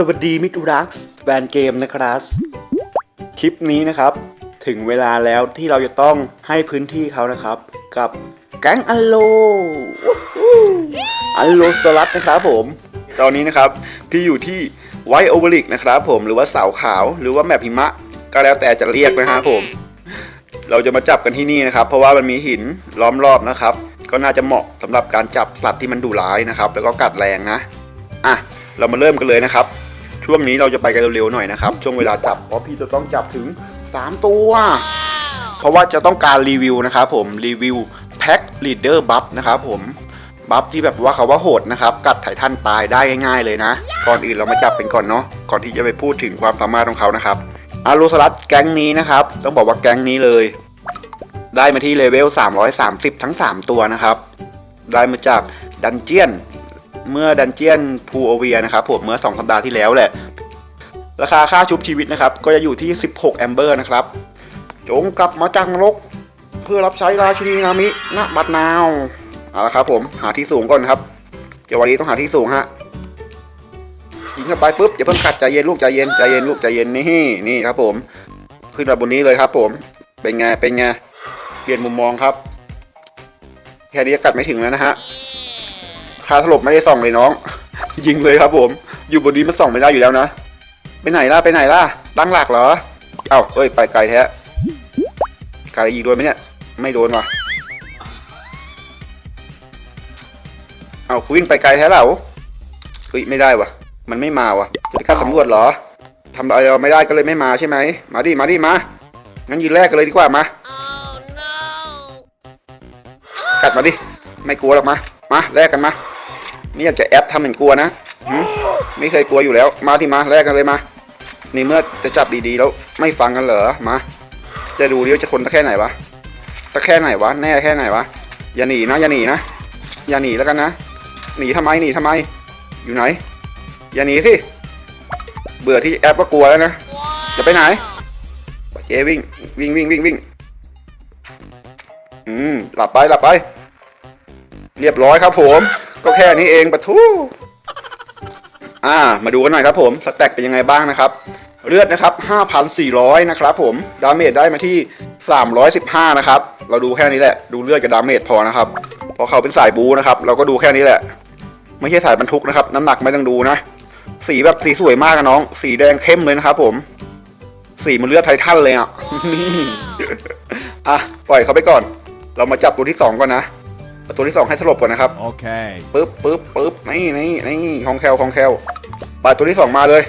สวัสดีมิตรรักแฟนเกมนะครับ คลิปนี้นะครับ ถึงเวลาแล้วที่เราจะต้องให้พื้นที่เขานะครับ กับแก๊งอัลโลอัลโลสลัดนะครับผม ตอนนี้นะครับที่อยู่ที่ไวโอเวอริกนะครับผมหรือว่าเสาขาวหรือว่าแมปหิมะ ก็แล้วแต่จะเรียกนะครับผม เราจะมาจับกันที่นี่นะครับ เพราะว่ามันมีหินล้อมรอบนะครับ ก็น่าจะเหมาะสำหรับการจับสัตว์ที่มันดุร้ายนะครับ แล้วก็กัดแรงนะอะเรามาเริ่มกันเลยนะครับ ช่วงนี้เราจะไปกันเร็วๆหน่อยนะครับ ช่วงเวลาจับเพราะพี่จะต้องจับถึง 3 ตัว เพราะว่าจะต้องการรีวิวนะครับผมรีวิวแพ็คลีดเดอร์บัฟนะครับผมบัฟที่แบบว่าเขาว่าโหดนะครับ กัดไถ่ท่านตายได้ง่ายๆเลยนะ ก่อนอื่นเรามาจับเป็นก่อนเนาะก่อนที่จะไปพูดถึงความสามารถของเขานะครับอารูสลัดแก๊งนี้นะครับ ต้องบอกว่าแก๊งนี้เลย ได้มาที่เลเวล330 ทั้ง 3 ตัวนะครับ ได้มาจากดันเจียน เมื่อดันเจียนพูโอเวียนะครับผมเมื่อ 2 สัปดาห์ที่แล้วแหละ ราคาค่าชุบชีวิตนะครับ ก็จะอยู่ที่ 16 แอมเบอร์นะครับ จงกลับมาจังรกเพื่อรับใช้ราชินีนามิณบัดนาวเอาละครับผมหาที่สูงก่อนครับ เดี๋ยววันนี้ต้องหาที่สูงฮะยิงเข้าไปปุ๊บอย่าเพิ่งขัดใจเย็นลูกใจเย็นใจเย็นลูกใจเย็นนี่นี่ครับผม ขึ้นมาบนนี้เลยครับ ผมเป็นไงเป็นไงเปลี่ยนมุมมองครับแค่นี้กัดไม่ถึงแล้วนะฮะ คาถลบไม่ได้ส่องเลยน้อง ยิงเลยครับผม อยู่บนนี้มันส่องไม่ได้อยู่แล้วนะ ไปไหนล่ะไปไหนล่ะ ตั้งหลักเหรอ เอ้าเอ้ยไปไกลแท้ไกลยิงโดนไหมเนี่ย ไม่โดนว่ะ เอาวิ่งไปไกลแท้เหล่าเฮ้ยไม่ได้ว่ะ มันไม่มาว่ะ จะไปค่าสำรวจเหรอทำอะไรเราไม่ได้ก็เลยไม่มาใช่ไหม มาดิมาดิมา งั้นยืนแรกกันเลยดีกว่ามา กัดมาดิ ไม่กลัวหรอกมา มาแลกกันมา นี่อยากจะแอปทำเหมือนกลัวนะไม่เคยกลัวอยู่แล้ว มาที่มาแลกกันเลยมานี่เมื่อจะจับดีๆแล้วไม่ฟังกันเหรอมา จะดูเดิว่าจะทนตะแค่ไหนวะตะแค่ไหนวะแน่แค่ไหนวะอย่าหนีนะอย่าหนีนะอย่าหนีแล้วกันนะหนีทำไมหนีทำไม อยู่ไหน อย่าหนีสิเบื่อที่แอปก็กลัวแล้วนะจะไปไหนเจวิ่งวิ่งวิ่งวิ่งวิ่งอืมหลับไปหลับไป เรียบร้อยครับผม ก็แค่นี้เองปะทูอ่า มาดูกันหน่อยครับผม สแต็กเป็นยังไงบ้างนะครับ เลือดนะครับ 5,400 นะครับผม ดาเมจได้มาที่ 315 นะครับ เราดูแค่นี้แหละ ดูเลือดกับดาเมจพอนะครับ เพราะเขาเป็นสายบูนะครับ เราก็ดูแค่นี้แหละ ไม่ใช่สายบรรทุกนะครับ น้ำหนักไม่ต้องดูนะ สีแบบสีสวยมากนะน้อง สีแดงเข้มเลยนะครับผม สีมันเลือดไททันเลยอะ อะ ปล่อยเขาไปก่อน เรามาจับตัวที่สองก่อนนะ เอาตัวที่สองให้สลบก่อนนะครับ Okay. ปึ๊บปึ๊บปึ๊บนี่นี่นี่ของแคลของแคลปาดตัวที่สองมาเลย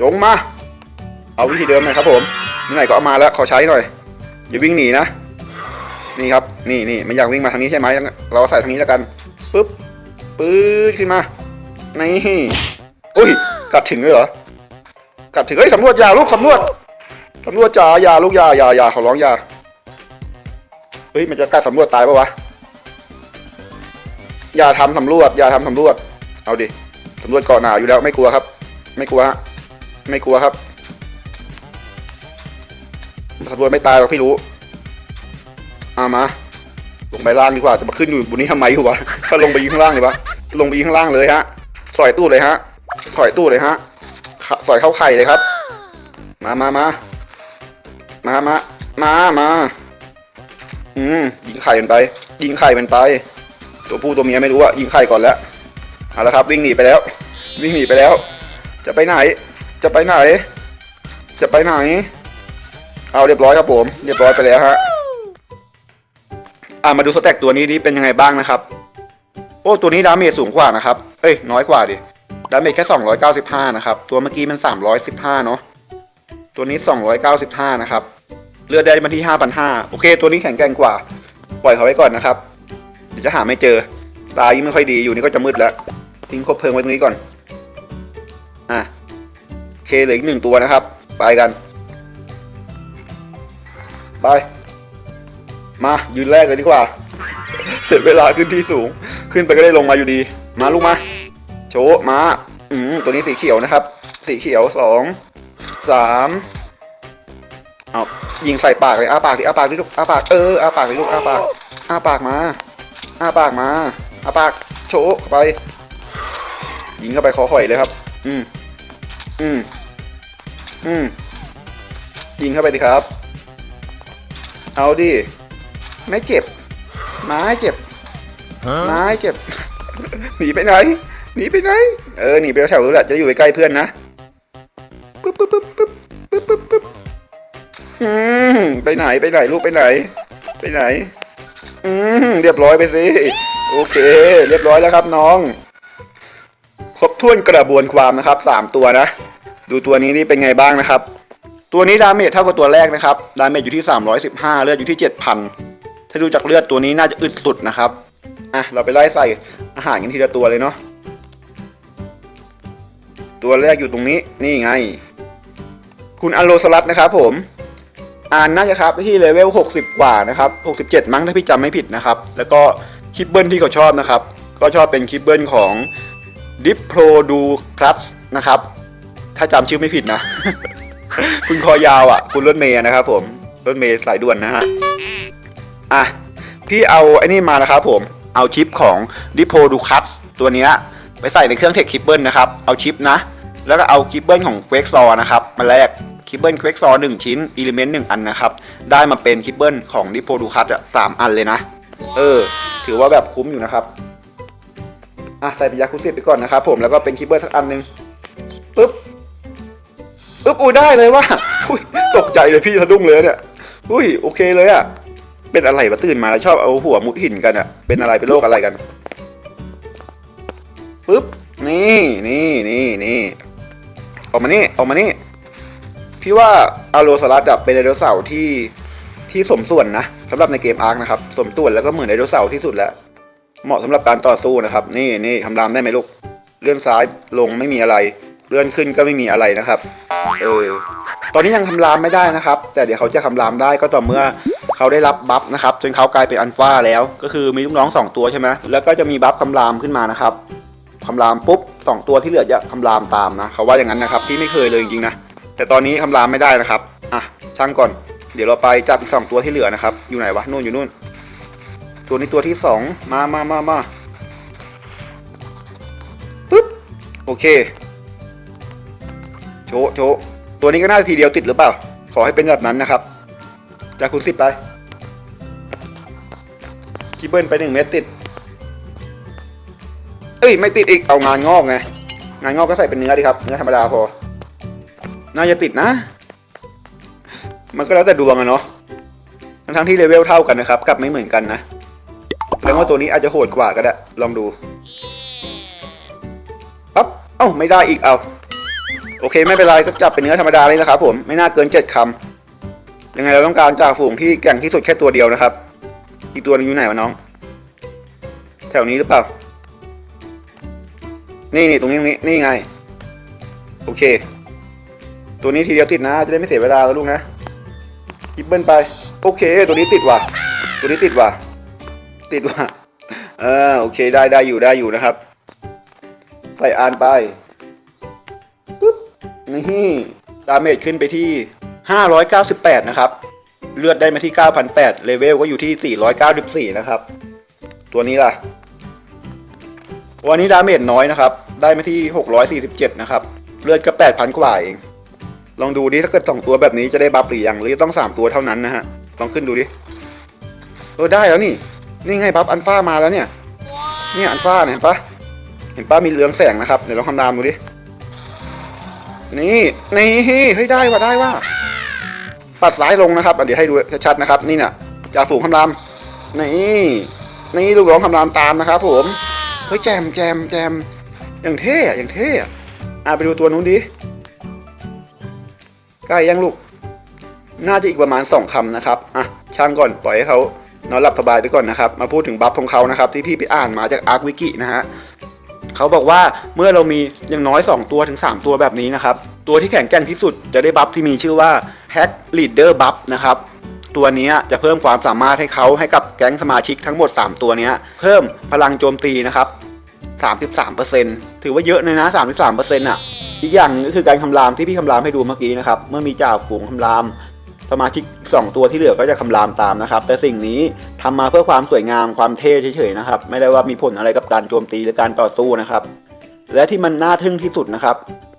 จงมา เอาวิธีเดิมเลยครับผมไหนๆก็เอามาแล้วขอใช้หน่อยอย่าวิ่งหนีนะ นี่ครับ นี่นี่มันอยากวิ่งมาทางนี้ใช่ไหมเราใส่ทางนี้แล้วกันปึ๊บปื๊ดขึ้นมานี่อุ้ยกัดถึงเลยเหรอกัดถึงเฮ้ยสำรวจยาลูกสำรวจสำรวจจ่ายาลูกยายายาขอร้องยา เฮ้ยมันจะกัดสำรวจตายปะวะ อย่าทำสำรวจ อย่าทำสำรวจ เอาดิสำรวจเกาะหนาอยู่แล้วไม่กลัวครับ ไม่กลัวฮะไม่กลัวครับสำรวจไม่ตายหรอกพี่รู้อามา ลงไปล่างดีกว่าจะมาขึ้นอยู่บนนี้ทำไมอยู่วะถ้าลงไปยิงข้างล่างเลยวะลงไปยิงข้างล่างเลยฮะสอยตู้เลยฮะสอยตู้เลยฮะสอยเข้าไข่เลยครับ มามามามามามามา อืมยิงไข่มันไป ยิงไข่มันไป ตัวผู้ตัวเมียไม่รู้อะยิงไข่ก่อนแล้วเอาละครับ วิ่งหนีไปแล้ว วิ่งหนีไปแล้ว จะไปไหน จะไปไหน จะไปไหน เอาเรียบร้อยครับผม เรียบร้อยไปแล้วฮะอ่ามาดูสแต็กตัวนี้นี่เป็นยังไงบ้างนะครับ โอ้ตัวนี้ดาเมจสูงกว่านะครับ เอ้ยน้อยกว่าดิดาเมจแค่ 295 นะครับ ตัวเมื่อกี้มัน 315 เนาะตัวนี้ 295 นะครับ เลือดได้มาที่ 5,500 โอเค ตัวนี้แข็งแกร่งกว่า ปล่อยเขาไว้ก่อนนะครับ เดี๋ยวจะหาไม่เจอ ตายิ่งไม่ค่อยดี อยู่นี่ก็จะมืดแล้ว ทิ้งคบเพลิงไว้ตรงนี้ก่อน อะ โอเค เหลืออีกหนึ่งตัวนะครับ ไปกัน ไป มายืนแรกเลยดีกว่า เสร็จเวลาขึ้นที่สูง ขึ้นไปก็ได้ลงมาอยู่ดี มาลูกมา โชว์มา อืม ตัวนี้สีเขียวนะครับ สีเขียวสอง สาม เอายิงใส่ปากเลยอ้าปากดิอ้าปากดิลูกอ้าปากเอออ้าปากดิลูกอ้าปากอ้าปากมาอ้าปากมาอ้าปากโชว์เข้าไป ยิงเข้าไปคอหอยเลยครับ อืมอืมอืมยิงเข้าไปดิครับ เอาดิไม่เจ็บไม้เจ็บไม้เจ็บหนีไปไหนหนีไปไหนเออหนีไปแถวนู้นแหละจะอยู่ใกล้ๆเพื่อนนะปึ๊บปึ๊บปึ๊บปึ๊บปึ๊บปึ๊บปึ๊บ อืมไปไหนไปไหนลูกไปไหน ไปไหน อืมเรียบร้อยไปสิโอเค เรียบร้อยแล้วครับน้อง ครบถ้วนกระบวนความนะครับสามตัวนะ ดูตัวนี้นี่เป็นไงบ้างนะครับ ตัวนี้ดาเมจเท่ากับตัวแรกนะครับ ดาเมจอยู่ที่ 315 เลือดอยู่ที่ 7,000 ถ้าดูจากเลือดตัวนี้น่าจะอึดสุดนะครับ อะเราไปไล่ใส่อาหารกันทีละตัวเลยเนาะ ตัวแรกอยู่ตรงนี้ นี่ไง คุณอโลสลัดนะครับผม อ่านน่าจะครับที่เลเวล 60 กว่านะครับ 67 มั้งถ้าพี่จำไม่ผิดนะครับ แล้วก็คลิปเบิลที่เขาชอบนะครับ ก็ชอบเป็นคลิปเบิลของดิปโ o ดูคลัสนะครับ ถ้าจำชื่อไม่ผิดนะ คุณคอยาวอะ คุณรถเมย์นะครับผม รถเมย์สายด่วนนะฮะ อะ พี่เอาไอ้นี่มานะครับผม เอาชิปของ d i p o d u c a t ตัวเนี้ยไปใส่ในเครื่องเทคคิปเบิลนะครับ เอาชิปนะ แล้วก็เอาคิปเบิลของ q u a k e s นะครับ มาแลก คิปเบิล q u a k e s a w หนึ่งชิ้นอิเลเมนต์หนึ่งอันนะครับ ได้มาเป็นคิปเบิลของ d i p o d u c a t อะสามอันเลยนะ เออ ถือว่าแบบคุ้มอยู่นะครับ อะ ใส่เป็นยาคุซิไปก่อนนะครับผมแล้วก็เป็นคิปเบิลสักอันหนึ่งปึ๊บปึ๊บอุ้ยได้เลยว่ะอุ้ยตกใจเลยพี่สะดุ้งเลยเนี่ยอุ้ยโอเคเลยอะเป็นอะไรวะตื่นมาแล้วชอบเอาหัวมุดหินกันอะเป็นอะไรเป็นโรคอะไรกันปึ๊บนี่นี่นี่นี่ออกมานี่ออกมานี่ พี่ว่าอาโลสลัดเป็นไดโนเสาร์ที่ที่สมส่วนนะสำหรับในเกมอาร์คนะครับสมส่วนแล้วก็เหมือนไดโนเสาร์ที่สุดแล้ว เหมาะสำหรับการต่อสู้นะครับ นี่นี่ทำรามได้ไหมลูกเลื่อนซ้ายลงไม่มีอะไร เลื่อนขึ้นก็ไม่มีอะไรนะครับเออตอนนี้ยังคำรามไม่ได้นะครับ แต่เดี๋ยวเขาจะคำรามได้ก็ต่อเมื่อเขาได้รับบัฟนะครับจนเขากลายเป็นอัลฟาแล้ว ก็คือมีลูกน้องสองตัวใช่ไหมแล้วก็จะมีบัฟคำรามขึ้นมานะครับคำรามปุ๊บสองตัวที่เหลือจะคำรามตามนะเขาว่าอย่างนั้นนะครับที่ไม่เคยเลยจริงๆนะ แต่ตอนนี้คำรามไม่ได้นะครับ อะช่างก่อน เดี๋ยวเราไปจับอีกสองตัวที่เหลือนะครับ อยู่ไหนวะ นู่นอยู่นู่น ตัวนี้ตัวที่สองมามามามาปึ๊บ โอเค โชโชตัวนี้ก็น่าจะทีเดียวติดหรือเปล่า ขอให้เป็นแบบนั้นนะครับ จากคุณสิบไปคีเบิลไปหนึ่งเมตรติด เอ้ย ไม่ติดอีก เอางานงอกไง งานงอกก็ใส่เป็นเนื้อดีครับ เนื้อธรรมดาพอ น่าจะติดนะ มันก็แล้วแต่ดวงอะเนาะทั้งทั้งที่เลเวลเท่ากันนะครับกลับไม่เหมือนกันนะแล้วว่าตัวนี้อาจจะโหดกว่าก็ได้ ลองดูปั๊บเอ้าไม่ได้อีกเอา โอเคไม่เป็นไรก็จับเป็นเนื้อธรรมดาเลยนะครับผมไม่น่าเกินเจ็ดคำยังไงเราต้องการจากฝูงที่แก่งที่สุดแค่ตัวเดียวนะครับ อีกตัวนึงอยู่ไหนวะน้อง แถวนี้หรือเปล่า นี่นี่ตรงนี้ตรงนี้นี่ไง โอเค ตัวนี้ทีเดียวติดนะ จะได้ไม่เสียเวลาแล้วลูกนะคิปเบิลไป โอเค ตัวนี้ติดว่ะ ตัวนี้ติดว่ะ ติดว่ะ เออ โอเค ได้ได้อยู่ได้อยู่นะครับ ใส่อานไปนี่ดาเมจขึ้นไปที่ 598 นะครับ เลือดได้มาที่ 9,008เลเวลก็อยู่ที่ 494 นะครับ ตัวนี้ล่ะ วันนี้ดาเมจน้อยนะครับ ได้มาที่ 647 นะครับ เลือดก็ 8,000 กว่าเอง ลองดูดิถ้าเกิด2ตัวแบบนี้จะได้บัฟหรือยังหรือต้อง3ตัวเท่านั้นนะฮะลองขึ้นดูดิเออได้แล้วนี่ นี่ไงบัฟอันฟ้ามาแล้วเนี่ย เนี่ยอันฟ้าเห็นปะเห็นปะมีเรืองแสงนะครับเดี๋ยวลองคำนามดูดินี่นี่เฮ้ยได้ว่ะได้ว่ะปัดซ้ายลงนะครับเดี๋ยวให้ดูชัดๆนะครับ นี่เนี่ยจ่าฝูงคำรามนี่นี่ลูกน้องคำรามตามนะครับ ผมเฮ้ยแจมแจมแจมอย่างเท่อย่างเท่อะไปดูตัวนู้นดิ ใกล้ยังลูก น่าจะอีกประมาณสองคำนะครับอะช่างก่อนปล่อยให้เขานอนหลับสบายไปก่อนนะครับ มาพูดถึงบัฟของเขานะครับ ที่พี่ไปอ่านมาจากอาร์ควิกินะฮะเขาบอกว่าเมื่อเรามีอย่างน้อย 2 ตัวถึง 3 ตัวแบบนี้นะครับ ตัวที่แข็งแกร่งที่สุดจะได้บัฟที่มีชื่อว่า Hack Leader Buff นะครับ ตัวนี้จะเพิ่มความสามารถให้เขาให้กับแก๊งสมาชิกทั้งหมด 3 ตัวนี้เพิ่มพลังโจมตีนะครับ 33%ถือว่าเยอะเลยนะ 33%อะ อีกอย่างนึงก็คือการคำรามที่พี่คำรามให้ดูเมื่อกี้นะครับ เมื่อมีจ่าฝูงคำรามสมาชิก2ตัวที่เหลือก็จะคำรามตามนะครับ แต่สิ่งนี้ทำมาเพื่อความสวยงามความเท่เฉยๆนะครับ ไม่ได้ว่ามีผลอะไรกับการโจมตีหรือการต่อสู้นะครับ และที่มันน่าทึ่งที่สุดนะครับ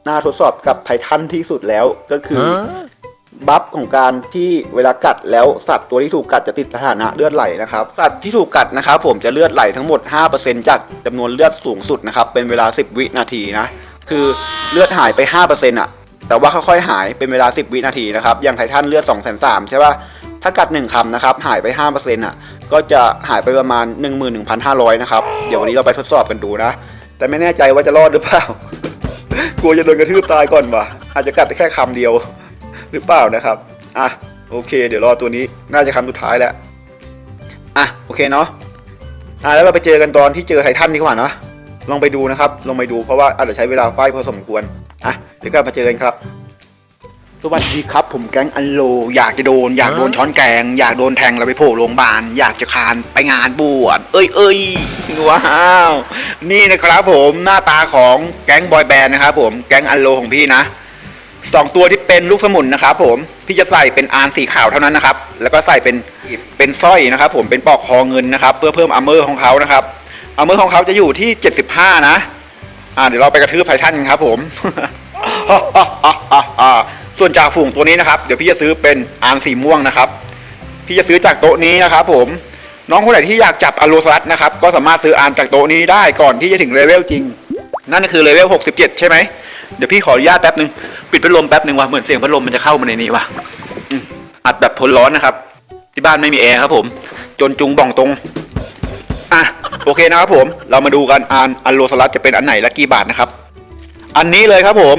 น่าทดสอบกับไททันที่สุดแล้วก็คือ บัฟของการที่เวลากัดแล้วสัตว์ตัวที่ถูกกัดจะติดสถานะเลือดไหลนะครับสัตว์ที่ถูกกัดนะครับผมจะเลือดไหลทั้งหมด 5%จากจำนวนเลือดสูงสุดนะครับเป็นเวลา 10 วินาทีนะคือเลือดหายไป 5%อะแต่ว่าค่อยๆหายเป็นเวลา 10 วินาทีนะครับอย่างไททันเลือด2 3 0 0 0ใช่ป่ะถ้ากัด 1คำนะครับหายไป 5%อะก็จะหายไปประมาณ 11,500 นะครับ เดี๋ยววันนี้เราไปทดสอบกันดูนะ แต่ไม่แน่ใจว่าจะรอดหรือเปล่ากลัวจะโดนกระทืบตายก่อนว่ะอาจจะกัดได้แค่คำเดียว หรือเปล่านะครับ อะโอเค เดี๋ยวรอตัวนี้น่าจะคำสุดท้ายแล้ว อะโอเคเนาะ อะแล้วเราไปเจอกันตอนที่เจอไททันดีกว่าเนาะ ลองไปดูนะครับ ลองไปดูเพราะว่าอาจจะใช้เวลาไฟพอสมควร อะเดี๋ยวกลับมาเจอกันครับสวัสดีครับ ผมแก๊งอันโล อยากจะโดน อยากโดนช้อนแกง อยากโดนแทงแล้วไปโผล่โรงพยาบาลอยากจะคานไปงานบวชเอ้ยเอ้ยว้าวนี่นะครับผมหน้าตาของแก๊งบอยแบนด์นะครับผมแก๊งอันโลของพี่นะ สองตัวที่เป็นลูกสมุนนะครับผมพี่จะใส่เป็นอาร์สีขาวเท่านั้นนะครับ แล้วก็ใส่เป็นเป็นสร้อยนะครับ ผมเป็นปอกคอเงินนะครับ เพื่อเพิ่มอัมเมอร์ของเขานะครับอัมเมอร์ของเขาจะอยู่ที่75นะ อ่าเดี๋ยวเราไปกระทืบไททันกันครับ ผมส่วนจากฝูงตัวนี้นะครับ เดี๋ยวพี่จะซื้อเป็นอาร์สีม่วงนะครับ พี่จะซื้อจากโต๊ะนี้นะครับ ผมน้องคนไหนที่อยากจับอโลซัสนะครับก็สามารถซื้ออาร์จากโต๊ะนี้ได้ก่อนที่จะถึงเลเวลจริง นั่นคือเลเวล67 ใช่ไหม เดี๋ยวพี่ขออนุญาตแป๊บนึง ปิดพัดลมแป๊บนึงว่ะเหมือนเสียงพัดลมมันจะเข้ามาในนี้ว่ะอัดแบบทนร้อนนะครับ ที่บ้านไม่มีแอร์ครับผม จนจุงบ่องตรงอะโอเคนะครับผมเรามาดูกันอันอันโลสลัดจะเป็นอันไหนและกี่บาทนะครับ อันนี้เลยครับผม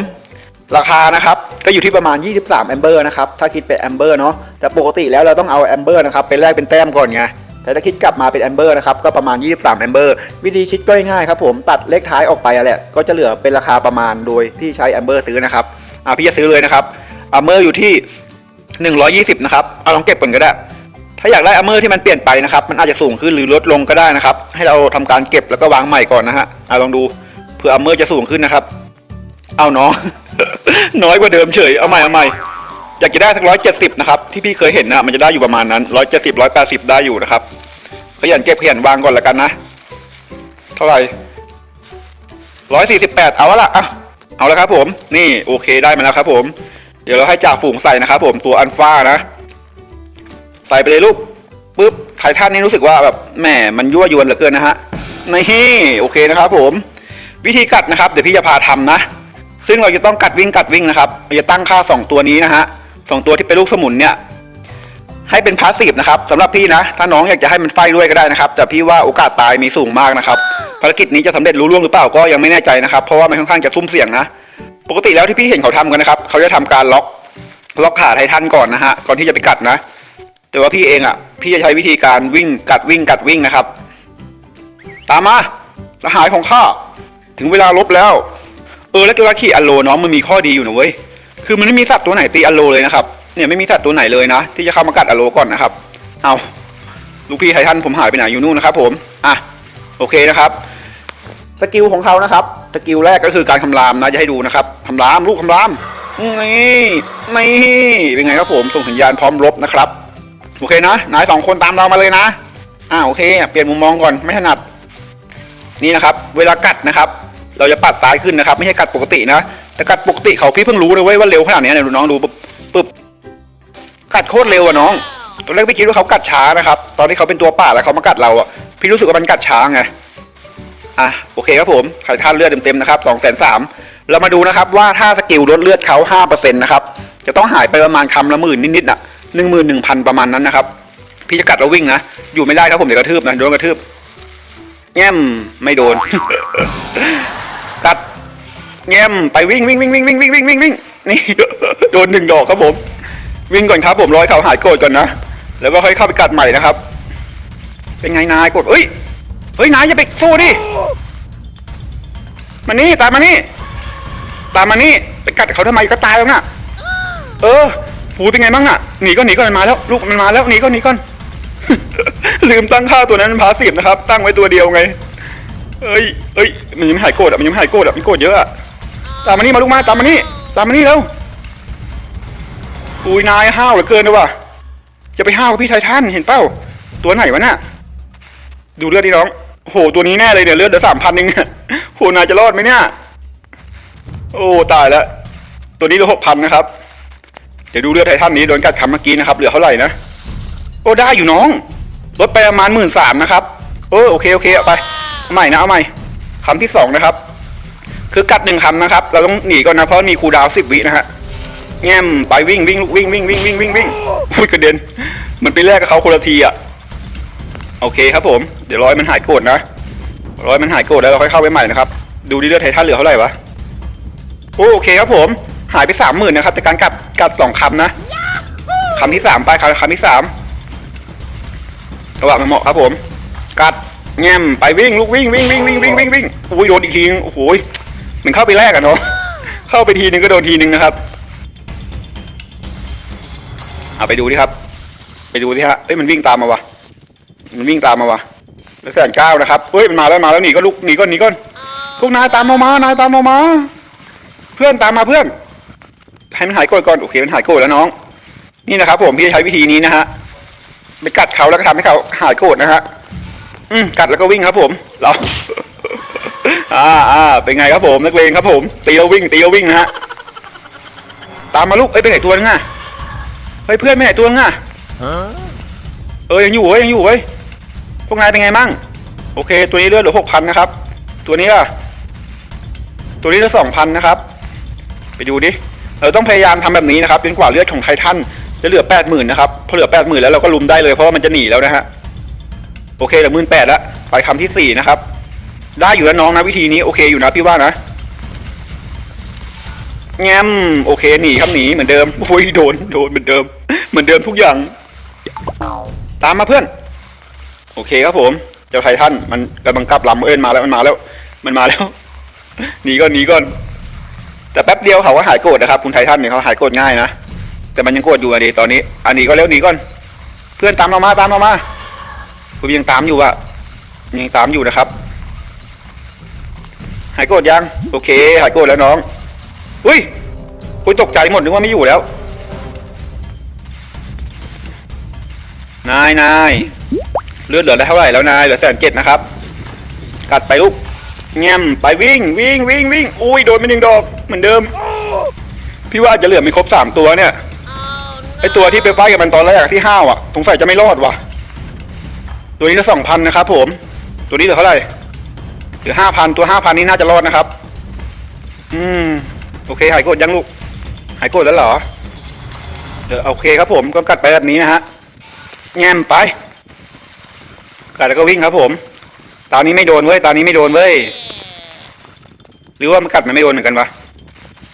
ราคานะครับก็อยู่ที่ประมาณ 23แอมเบอร์นะครับถ้าคิดเป็นแอมเบอร์เนาะแต่ปกติแล้วเราต้องเอาแอมเบอร์นะครับไปแลกเป็นแต้มก่อนไง แต่ถ้าคิดกลับมาเป็นแอมเบอร์นะครับก็ประมาณ 23แอมเบอร์วิธีคิดก็ง่ายๆครับผมตัดเลขท้ายออกไปอะแหละก็จะเหลือเป็นราคาประมาณโดยพี่ใช้แอมเบอร์ซื้อนะครับอะพี่จะซื้อเลยนะครับแอมเบอร์อยู่ที่ 120นะครับเอาลองเก็บก่อนก็ได้ถ้าอยากได้อัมเมอร์ที่มันเปลี่ยนไปนะครับ มันอาจจะสูงขึ้นหรือลดลงก็ได้นะครับ ให้เราทำการเก็บแล้วก็วางใหม่ก่อนนะฮะเอาลองดูเพื่ออัมเมอร์จะสูงขึ้นนะครับ เอาน้อง น้อยกว่าเดิมเฉย เอาใหม่เอาใหม่ อยากจะได้สักร้อยเจ็ดสิบนะครับที่พี่เคยเห็นนะมันจะได้อยู่ประมาณนั้นร้อยเจ็ดสิบร้อยแปดสิบได้อยู่นะครับขยันเก็บขยันวางก่อนแล้วกันนะ เท่าไหร่ร้อยสี่สิบแปดเอาละอะเอาล้วครับผมนี่โอเคได้มาแล้วครับ ผม เดี๋ยวเราให้จ่าฝูงใส่นะครับ ผมตัวอันฟ้านะ ใส่ไปเลยลูกปุ๊บไททันนี่รู้สึกว่าแบบแหมมันยั่วยวนเหลือเกินนะฮะนี่โอเคนะครับ ผม วิธีกัดนะครับ เดี๋ยวพี่จะพาทำนะ ซึ่งเราจะต้องกัดวิ่งกัดวิ่งนะครับเราจะตั้งค่าสองตัวนี้นะฮะ สองตัวที่เป็นลูกสมุนเนี่ยให้เป็นพาสซีฟนะครับสำหรับพี่นะ ถ้าน้องอยากจะให้มันไฟด้วยก็ได้นะครับแต่พี่ว่าโอกาสตายมีสูงมากนะครับภารกิจนี้จะสำเร็จรู้ล่วงหรือเปล่าก็ยังไม่แน่ใจนะครับ เพราะว่ามันค่อนข้างจะซุ่มเสี่ยงนะ ปกติแล้วที่พี่เห็นเขาทำกันนะครับเขาจะทำการล็อกล็อกขาไททันก่อนนะฮะก่อนที่จะไปกัดนะ แต่ว่าพี่เองอะ พี่จะใช้วิธีการวิ่งกัดวิ่งกัดวิ่งนะครับ ตามมาสหายของข้าถึงเวลาลบแล้ว เออแล้วเวลาขี่อัลโลน้องมันมีข้อดีอยู่นะเว้ย คือมันไม่มีสัตว์ตัวไหนตีอโลเลยนะครับ เนี่ยไม่มีสัตว์ตัวไหนเลยนะ ที่จะเข้ามากัดอโลก่อนนะครับ เอาลูกพี่ไททันผมหายไปไหนอยู่นู่นนะครับ ผม อะ โอเคนะครับ สกิลของเขานะครับ สกิลแรกก็คือการคำรามนะจะให้ดูนะครับคำรามลูกคำรามนี่นี่เป็นไงครับผม ส่งสัญญาณพร้อมรบนะครับ โอเคนะ นายสองคนตามเรามาเลยนะ อ่าโอเค เปลี่ยนมุมมองก่อนไม่ถนัด นี่นะครับ เวลากัดนะครับ เราจะปัดซ้ายขึ้นนะครับ ไม่ใช่กัดปกตินะ แต่กัดปกติเขาพี่เพิ่งรู้เลยเว้ยว่าเร็วขนาดนี้เนี่ยดูน้องดูปุ๊บกัดโคตรเร็วอะน้องตอนแรกพี่คิดว่าเขากัดช้านะครับ ตอนที่เขาเป็นตัวป่าแล้วเขามากัดเราอะพี่รู้สึกว่ามันกัดช้าไงอะโอเคครับผมไข่ท่าเลือดเต็มๆนะครับสองแสนสามเรามาดูนะครับว่าถ้าสกิลลดเลือดเขาห้าเปอร์เซ็นต์นะครับจะต้องหายไปประมาณคำละหมื่นนิดๆน่ะหนึ่งหมื่นหนึ่งพันประมาณนั้นนะครับ พี่จะกัดแล้ววิ่งนะ อยู่ไม่ได้ครับผมเดี๋ยวกระทืบนะโดนกระทืบแง้มไม่โดน กัดแง้มไปวิ่งวิ่งวิ่งวิ่งวิ่งวิ่งวิ่งวิ่งวิ่งนี่ โดนหนึ่งดอกครับผม วิ่งก่อนครับผมร้อยเขาหายโกรธก่อนนะ แล้วก็ค่อยเข้าไปกัดใหม่นะครับ เป็นไงนายกดเอ้ยเฮ้ยนายอย่าไปสู้ดิมานี่ตามมานี่ตามมานี่ไปกัดเขาทำไมก็ตายแล้วน่ะ เออหูเป็นไงบ้างน่ะหนีก็หนีก็มันมาแล้ว ลูกมันมาแล้วหนีก็หนีก่อนลืมตั้งค่าตัวนั้นพาสีฟนะครับ ตั้งไว้ตัวเดียวไง เอ้ยเอ้ย มันยังไม่หายโกรธอะ มันยังไม่หายโกรธอะ มันโกรธเยอะอะ ตามมานี่มาลูกมา ตามมานี่ ตามมานี่แล้วอุ้ยนายห้าวเหลือเกินเลยว่ะจะไปห้าวกับพี่ไททันเห็นเป้า ตัวไหนวะน่ะ ดูเลือดดิน้อง โห ตัวนี้แน่เลยเนี่ยเลือดเดือสามพันเองเนี่ยโหนายจะรอดไหมเนี่ย โอ้ตายแล้ว ตัวนี้เหลือหกพันนะครับ เดี๋ยวดูเลือดไททันนี้โดนกัดคำเมื่อกี้นะครับ เหลือเท่าไหร่นะ โอ้ได้อยู่น้อง ลดไปประมาณหมื่นสามนะครับ เออโอเคโอเคเอาไป ใหม่นะเอาใหม่คำที่สองนะครับ คือกัดหนึ่งคำนะครับ เราต้องหนีก่อนนะเพราะมีคูดาวสิบวินะฮะแง้มไปวิ่งวิ่งลูกวิ่งวิ่งวิ่งวิ่งวิ่งวิ่งอุ้ยกระเด็นมันไปแลกกับเขาคนละทีอะโอเคครับผม เดี๋ยวร้อยมันหายโกรธนะร้อยมันหายโกรธแล้วเราค่อยเข้าไปใหม่นะครับ ดูดิเลือดไททันเหลือเท่าไหร่วะโอ้โอเคครับผม หายไปสามหมื่นนะครับแต่การกัดกัดสองคำนะคำที่สามไปคำคำที่สามระหว่างมันเหมาะครับผม กัด แงมไปวิ่งลูกวิ่งวิ่งวิ่งวิ่งวิ่งวิ่งวิ่งอุ้ยโดนอีกทีโอ้โหมันเข้าไปแรกอะเนาะเข้าไปทีนึงก็โดนทีนึงนะครับเอาไปดูดิครับ ไปดูดิฮะเอ้ยมันวิ่งตามมาวะมันวิ่งตามมาวะแล้วแสนเก้านะครับเฮ้ยมันมาแล้วมาแล้วหนีก็ลุกหนีก็หนีก่อนพวกนายตามมามานายตามมามา เพื่อนตามมาเพื่อนให้มันหายโกรธก่อนโอเคมันหายโกรธแล้วน้อง นี่นะครับ ผมพี่จะใช้วิธีนี้นะฮะไปกัดเขาแล้วก็ทำให้เขาหายโกรธนะฮะ อืมกัดแล้วก็วิ่งครับผม เรา อ่าอ่าเป็นไงครับผมนักเลงครับผมตีแล้ววิ่งตีแล้ววิ่งนะฮะตามมาลูกเอ้ยไปไหนตัวนึงอะเฮ้ยเพื่อนไปไหนตัวนึงอะเออยังอยู่เว้ยยังอยู่เว้ยพวกนายเป็นไงมั่งโอเค ตัวนี้เลือดเหลือหกพันนะครับ ตัวนี้อะตัวนี้เหลือสองพันนะครับ ไปดูดิเราต้องพยายามทำแบบนี้นะครับจนกว่าเลือดของไททันจะเหลือแปดหมื่นนะครับพอเหลือแปดหมื่นแล้วเราก็ลุมได้เลยเพราะว่ามันจะหนีแล้วนะฮะ โอเคเหลือหมื่นแปดล้วไปคำที่สี่นะครับ ได้อยู่แล้วน้องนะวิธีนี้โอเคอยู่นะพี่ว่านะแง้มโอเคหนีครับหนีเหมือนเดิมโอ้ยโดนโดนเหมือนเดิม เหมือนเดิมทุกอย่าง ตามมาเพื่อน โอเคครับผม เจ้าไททันมันกำลังกลับลำเอิญมาแล้วมันมาแล้ว มันมาแล้วหนีก่อนหนีก่อนแต่แป๊บเดียวเขาก็หายโกรธนะครับ คุณไททันเนี่ยเขาหายโกรธง่ายนะแต่มันยังโกรธอยู่อะดีตอนนี้อันนี้ก็เร็วหนีก่อน เพื่อนตามเรามาตามเรามา ผมยังตามอยู่อะยังตามอยู่นะครับ หายโกรธยัง โอเค หายโกรธแล้วน้อง อุ้ยอุ้ยตกใจหมดนึกว่าไม่อยู่แล้ว นายนายเลือดเหลือได้เท่าไหร่แล้วนายเหลือแสนเจ็ดนะครับ กัดไปลูกแง้มไปวิ่งวิ่งวิ่งวิ่งอุ้ยโดนไปหนึ่งดอกเหมือนเดิม พี่ว่าจะเหลือไม่ครบสามตัวเนี่ยไอตัวที่ไปไฟกับมันตอนแรกที่ห้าวอะสงสัยจะไม่รอดว่ะ ตัวนี้ก็สองพันนะครับผม ตัวนี้เหลือเท่าไหร่เหลือห้าพันตัวห้าพันนี้น่าจะรอดนะครับ อืม โอเค หายโกรธยังลูก หายโกรธแล้วเหรอ เดี๋ยวโอเคครับผมก็กัดไปแบบนี้นะฮะ แง้มไป กัดแล้วก็วิ่งครับผมตอนนี้ไม่โดนเว้ยตอนนี้ไม่โดนเว้ย หรือว่ามันกัดมันไม่โดนเหมือนกันวะ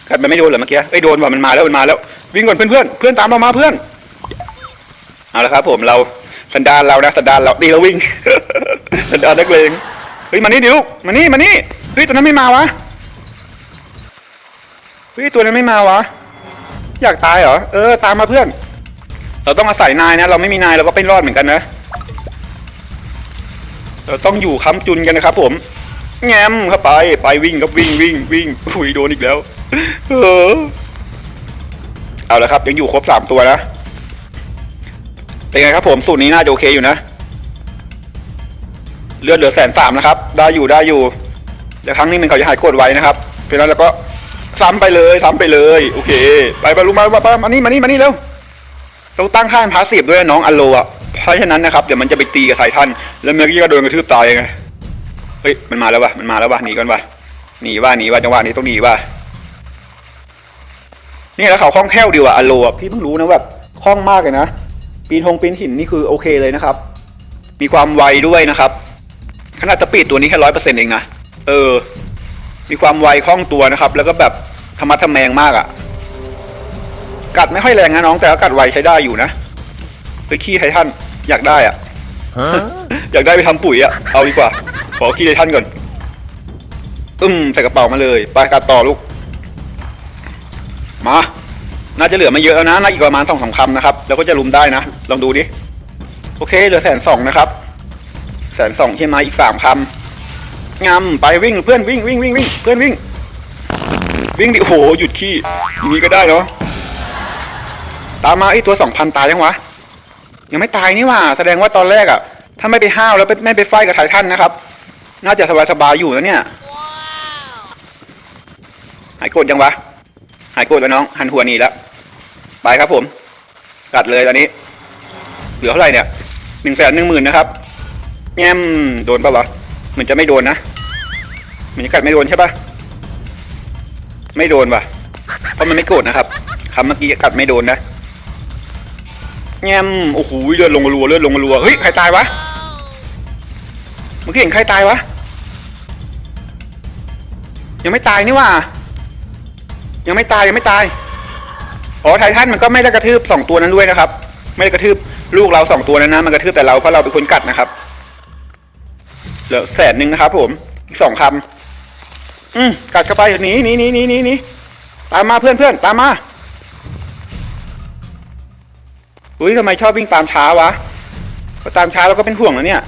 กัดมันไม่โดนเหรอเมื่อกี้ไอ้ยโดนว่ะมันมาแล้วมันมาแล้ว วิ่งก่อนเพื่อนเพื่อนเพื่อนตามเรามาเพื่อน เอาละครับผมเรา สันดานเรานะสันดานเราดีเราวิ่ง สันดานนักเลงเฮ้ยมานี่ดิลูกมานี่มานี่เฮ้ยตัวนั้นไม่มาวะเฮ้ยตัวนั้นไม่มาวะ อยากตายเหรอเออตามมาเพื่อน เราต้องอาศัยนายนะ เราไม่มีนายเราก็ไม่รอดเหมือนกันนะเราต้องอยู่ค้ำจุนกันนะครับ ผม แง้มเข้าไปไปวิ่งครับวิ่งวิ่งวิ่งอุ้ยโดนอีกแล้ว เออเอาละครับยังอยู่ครบสามตัวนะ เป็นไงครับผมสูตรนี้น่าจะโอเคอยู่นะ เลือดเหลือแสนสามนะครับ ได้อยู่ได้อยู่แต่ครั้งนี้มันเขาจะหายโกรไว้นะครับ เพราะนั้นเราก็ซ้ำไปเลยซ้ำไปเลย โอเค ไปไปลุงมามามามานี่มานี่มานี่เร็วเราตั้งค่าพาสซีฟด้วยนะน้องอโลอะเพราะฉะนั้นนะครับเดี๋ยวมันจะไปตีกับไททันแล้วเมื่อกี้ก็โดนกระทืบตายไงเฮ้ยมันมาแล้ววะมันมาแล้ววะหนีก่อนวะหนีว่าหนีว่าจังหวะนี้ต้องหนีว่านี่แล้วเขาคล่องแคล่วดีว่ะอโลอะพี่เพิ่งรู้นะแบบคล่องมากเลยนะ ปีนทงปีนหินนี่คือโอเคเลยนะครับ มีความไวด้วยนะครับ ขนาดสปีดตัวนี้แค่ร้อยเปอร์เซ็นต์เองนะ เออ มีความไวคล่องตัวนะครับ แล้วก็แบบธรรมะทะแมงมากอะ่ะ กัดไม่ค่อยแรงนะน้อง แต่ก็กัดไวใช้ได้อยู่นะไปขี้ไททันอยากได้อะ่ะ อยากได้ไปทำปุ๋ยอะ่ะ เอาดีกว่า ขอขี้ไททันก่อนอึ้มใส่กระเป๋ามาเลย ไปกัดต่อลูก มา น่าจะเหลือไม่เยอะแล้วนะน่าอีกประมาณสองสามคำนะครับแล้วก็จะลุมได้นะ ลองดูดิโอเคเหลือแสนสองนะครับแสนสองใช่ไหมอีกสามคำงำไปวิ่งเพื่อนวิ่งวิ่งวิ่งวิ่งเพื่อนวิ่ง วิ่งดิโอ้โหหยุดขี้อย่างนี้ก็ได้เนาะตามมาไอ้ตัวสองพันตายยังวะยังไม่ตายนี่หว่า แสดงว่าตอนแรกอะถ้าไม่ไปห้าวแล้วไม่ไม่ไปไฟกับไททันนะครับ น่าจะสบายสบายๆอยู่นะเนี่ยหายโกรธยังวะ หายโกรธแล้วน้อง หันหัวหนีแล้ว ไปครับผม กัดเลยตอนนี้ เหลือเท่าไหร่เนี่ยหนึ่งแสนหนึ่งหมื่นนะครับแง้มโดนปะวะเหมือนจะไม่โดนนะเหมือนจะกัดไม่โดนใช่ปะไม่โดนวะเพราะมันไม่โกรธนะครับคำเมื่อกี้กัดไม่โดนนะแง้มโอ้โหเลือดลงรัวเลือดลงรัวเฮ้ยใครตายวะเมื่อกี้เห็นใครตายวะยังไม่ตายนี่ว่า ยังไม่ตายยังไม่ตายอ๋อไททันมันก็ไม่ได้กระทืบสองตัวนั้นด้วยนะครับ ไม่ได้กระทืบลูกเราสองตัวนั้นนะมันกระทืบแต่เราเพราะเราเป็นคนกัดนะครับเหลือแสนหนึ่งนะครับ ผมอีกสองคำอืมกัดเข้าไปหนีหนีหนีหนีหนีหนีตามมาเพื่อนเพื่อนตามมาอุ้ยทำไมชอบวิ่งตามช้าวะก็ตามช้าเราก็เป็นห่วงนะเนี่ย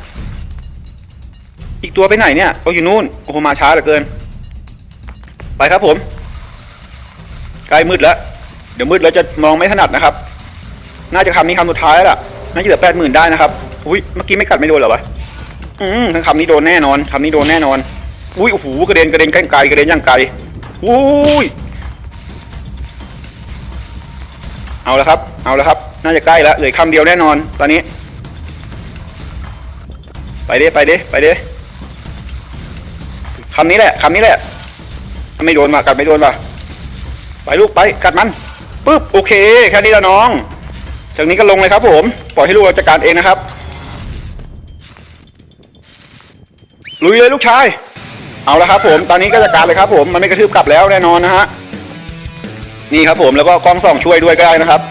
อีกตัวไปไหนเนี่ยก็อยู่นู่นโอ้โหมาช้าเหลือเกิน ไปครับผม ใกล้มืดแล้ว เดี๋ยวมืดแล้วจะมองไม่ถนัดนะครับ น่าจะคำนี้คำสุดท้ายแล้วล่ะ น่าจะเหลือแปดหมื่นได้นะครับ อุ้ยเมื่อกี้ไม่กัดไม่โดนหรอวะ อืมทั้งคำนี้โดนแน่นอนคำนี้โดนแน่นอน อุ้ยโอ้โหกระเด็นกระเด็นใกล้ไกลกระเด็นย่างไกลอุ้ย เอาล้วครับ เอาล้วครับ น่าจะใกล้แล้วเหลือคำเดียวแน่นอน ตอนนี้ ไปเด้ไปเด้ไปเด้คำนี้แหละคำนี้แหละ ไม่โดนว่ะกัดไม่โดนว่ะ ไปลูกไปกัดมันปึ๊บโอเคแค่นี้ละน้อง จากนี้ก็ลงเลยครับผม ปล่อยให้ลูกเราจัดการเองนะครับ ลุยเลยลูกชาย เอาละครับผม ตอนนี้ก็จัดการเลยครับผม มันไม่กระทืบกลับแล้วแน่นอนนะฮะ นี่ครับผมแล้วก็กล้องส่องช่วยด้วยก็ได้นะครับ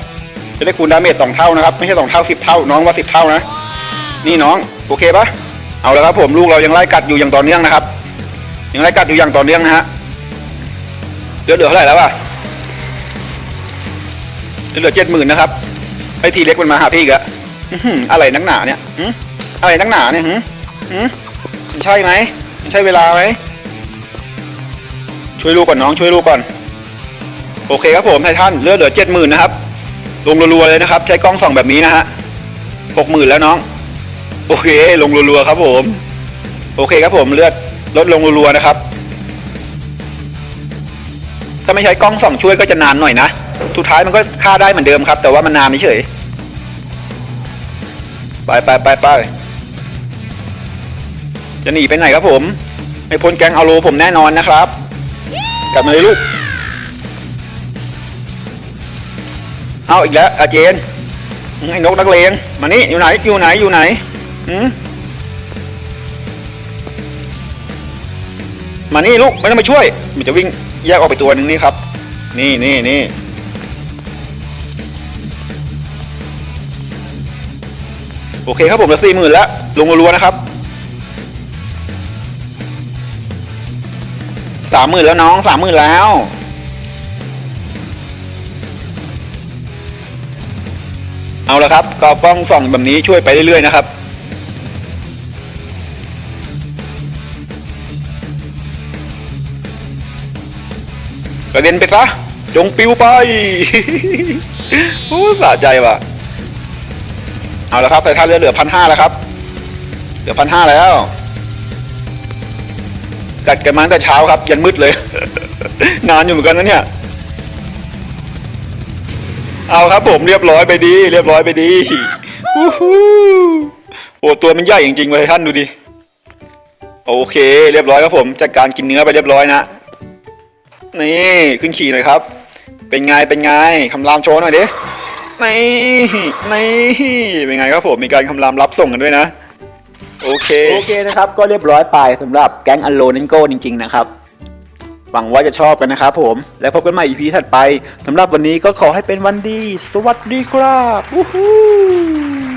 จะได้คูณดาเมจสองเท่านะครับ ไม่ใช่สองเท่าสิบเท่า น้องว่าสิบเท่านะ นี่น้องโอเคปะเอาละครับผมลูกเรายังไล่กัดอยู่อย่างต่อเนื่องนะครับ ยังไล่กัดอยู่อย่างต่อเนื่องนะฮะเหลือเหลือเท่าไหร่แล้วอะ เหลือเจ็ดหมื่นนะครับไอทีเล็กมันมาหาพี่อีกอะอะไรนักหนาเนี่ยอะไรนักหนาเนี่ยหึใช่ไหมมันใช่เวลาไหมช่วยลูกก่อนน้องช่วยลูกก่อน โอเคครับผมไททันเลือดเหลือเจ็ดหมื่นนะครับลงรัวๆเลยนะครับ ใช้กล้องส่องแบบนี้นะฮะหกหมื่นแล้วน้อง โอเค ลงรัวๆครับผม โอเคครับผมเลือดลดลงรัวๆนะครับ ถ้าไม่ใช้กล้องส่องช่วยก็จะนานหน่อยนะ สุดท้ายมันก็ฆ่าได้เหมือนเดิมครับ แต่ว่ามันนานเฉยไปไปไปไปจะหนีไปไหนครับผม ไม่พ้นแกงเอาโลผมแน่นอนนะครับ กลับมาเลยลูก เอาอีกแล้วอาเจนไอ้นกนักเลงมานี่อยู่ไหนอยู่ไหนอยู่ไหนหืมมานี่ลูกไม่ต้องมาช่วย มันจะวิ่งแยกออกไปตัวหนึ่งนี่ครับ นี่นี่นี่ โอเคครับผมเหลือสี่หมื่นแล้วลงรัวๆนะครับสามหมื่นแล้วน้องสามหมื่นแล้วเอาละครับก็กล้องส่องแบบนี้ช่วยไปเรื่อยๆนะครับ กระเด็นไปซะ จงปิวไป โอ้สะใจว่ะ เอาละครับแต่ท่าเรือเหลือพันห้าแล้วครับ เหลือพันห้าแล้ว จัดกันมาตั้งแต่เช้าครับยันมืดเลย นานอยู่เหมือนกันนะเนี่ย เอาครับผมเรียบร้อยไปดี เรียบร้อยไปดีโอ้ตัวมันใหญ่จริงๆเลยท่านดูดิ โอเค เรียบร้อยครับผมจัดการกินเนื้อไปเรียบร้อยนะนี่ขึ้นขี่หน่อยครับ เป็นไงเป็นไงคำรามโชว์หน่อยดิ ไม่ไม่เป็นไงครับผมมีการคำรามรับส่งกันด้วยนะ โอเค โอเคนะครับ ก็เรียบร้อยไปสำหรับแก๊งอันโลนิโก้จริง ๆ นะครับ หวังว่าจะชอบกันนะครับผม แล้วพบกันใหม่ EP ถัดไปสำหรับวันนี้ก็ขอให้เป็นวันดี สวัสดีครับวู้ฮู้